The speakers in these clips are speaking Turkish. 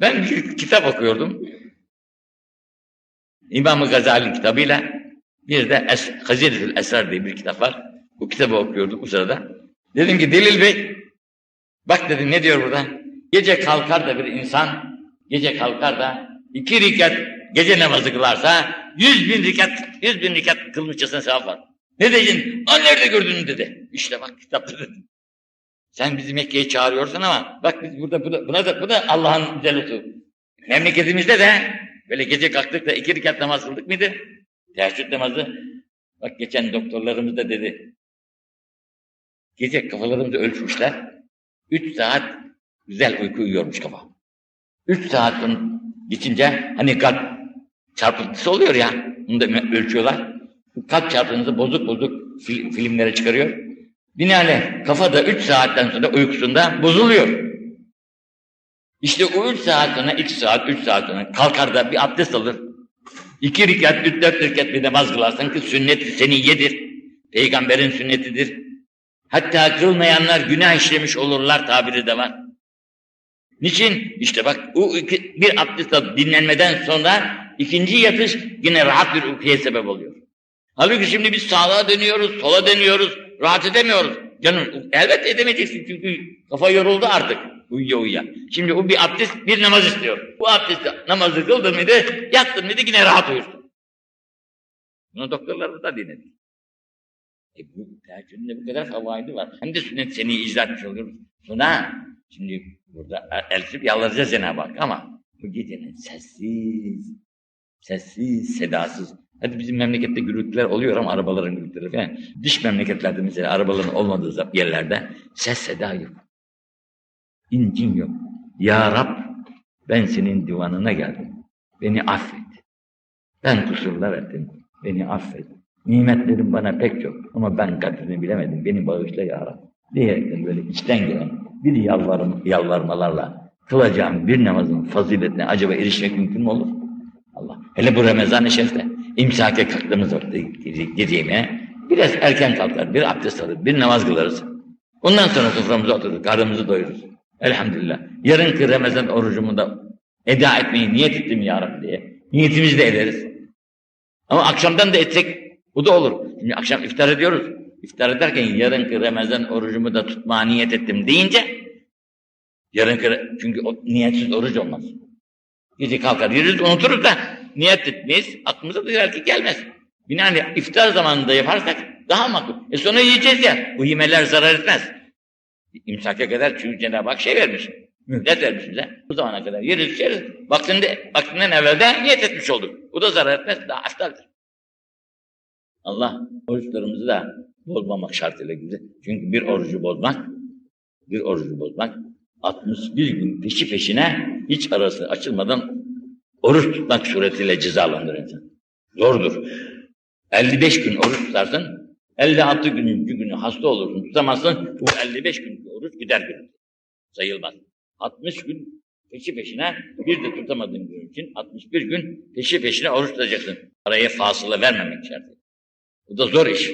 Ben bir kitap okuyordum. İmam-ı Gazali kitabıyla bir de es Hazinetül Esrar diye bir kitap var. Bu kitabı okuyorduk bu sırada. Dedim ki Delil Bey, bak dedim ne diyor burada? Gece kalkar da bir insan, gece kalkar da iki rikat gece namazı kılarsa yüz bin rikat, yüz bin rikat kılmışçasına sevap var. Ne dedin? O nerede gördün dedi. İşte bak kitapta dedim. Sen bizi Mekke'ye çağırıyorsun ama bak biz burada buna, buna da, bu da Allah'ın güzel. Memleketimizde de böyle gece kalktık da iki rekat namaz kıldık mıydı? Teheccüd namazı. Bak geçen doktorlarımız da dedi. Gece kafalarımızı ölçmüşler. Üç saat güzel uyku uyuyormuş kafa. Üç saat geçince hani kalp çarpıntısı oluyor ya. Bunu da ölçüyorlar. Kalp çarpıntısı bozuk bozuk fil, filmlere çıkarıyor. Binaenaleyh kafa da üç saatten sonra uykusunda bozuluyor. İşte o üç saat sonra, iki saat, üç saat sonra kalkar da bir abdest alır. İki rekat, üç dört rekat bir namaz kılarsın ki sünnet seni yedir. Peygamberin sünnetidir. Hatta kılmayanlar günah işlemiş olurlar tabiri de var. Niçin? İşte bak o iki, bir abdest alıp dinlenmeden sonra ikinci yatış yine rahat bir uykuya sebep oluyor. Halbuki şimdi biz sağa dönüyoruz, sola dönüyoruz, rahat edemiyoruz. Canım elbette edemeyeceksin çünkü kafa yoruldu artık uyuya uyuya. Şimdi o bir abdest, bir namaz istiyor. Bu abdest namazı kıldın mıydı, yattın mıydı yine rahat uyursun. Bunu doktorlarımız da dinledik. E bu teheccüdün de bu kadar favaidi var. Hem de sünnet seni icra etmiş oluyoruz. Sonra şimdi burada elçip yalvaracağız Cenab-ı Hak ama bu gecenin sessiz, sessiz, sedasız. Hadi bizim memlekette gürültüler oluyor ama arabaların gürültüleri falan. Dış memleketlerde mesela arabaların olmadığı yerlerde ses seda yok. İncin yok. Ya Rab ben senin divanına geldim. Beni affet. Ben kusurlar ettim. Beni affet. Nimetlerin bana pek çok ama ben kadrini bilemedim. Beni bağışla ya Rab. Diyerekten böyle içten gelen bir yalvarım, yalvarmalarla kılacağım bir namazın faziletine acaba erişmek mümkün mü olur? Allah. Hele bu Ramazan-ı Şerif'te imsake kalktığımız vakti gece biraz erken kalkar, bir abdest alır, bir namaz kılarız. Ondan sonra soframıza oturur, karnımızı doyururuz. Elhamdülillah. Yarınki Ramazan orucumu da eda etmeyi niyet ettim ya Rabbi diye. Niyetimizi de ederiz. Ama akşamdan da etsek bu da olur. Şimdi akşam iftar ediyoruz. İftar ederken yarınki Ramazan orucumu da tutmaya niyet ettim deyince yarınki çünkü o, niyetsiz oruç olmaz. Gece kalkar yürürüz unuturuz da niyet etmeyiz. Aklımıza da belki gelmez. Binaenaleyh iftar zamanında yaparsak daha makul. E sonra yiyeceğiz ya. Bu yemeler zarar etmez. İmsaka kadar çünkü Cenab-ı Hak şey vermiş. Mühlet vermiş bize. Bu zamana kadar yeriz içeriz. Vaktinde, vaktinden evvelde niyet etmiş olduk. Bu da zarar etmez. Daha aftaldır. Allah oruçlarımızı da bozmamak şartıyla güzel. Çünkü bir orucu bozmak, bir orucu bozmak 61 gün peşi peşine hiç arası açılmadan oruç tutmak suretiyle cezalandırır insan. Zordur. 55 gün oruç tutarsın, 56 gününcü günü hasta olursun, tutamazsın, bu 55 gün oruç gider gün. Sayılmaz. 60 gün peşi peşine bir de tutamadığın gün için 61 gün peşi peşine oruç tutacaksın. Araya fasıla vermemek şartı. Bu da zor iş.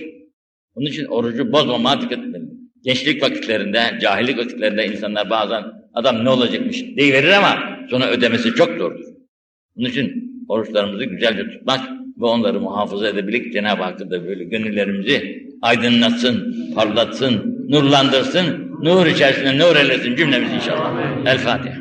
Onun için orucu bozmamaya dikkat edelim. Gençlik vakitlerinde, cahillik vakitlerinde insanlar bazen adam ne olacakmış deyiverir ama sonra ödemesi çok zordur. Onun için oruçlarımızı güzelce tutmak ve onları muhafaza edebilip Cenab-ı Hakk'ı da böyle gönüllerimizi aydınlatsın, parlatsın, nurlandırsın, nur içerisinde nur eylesin cümlemiz inşallah. El Fatiha.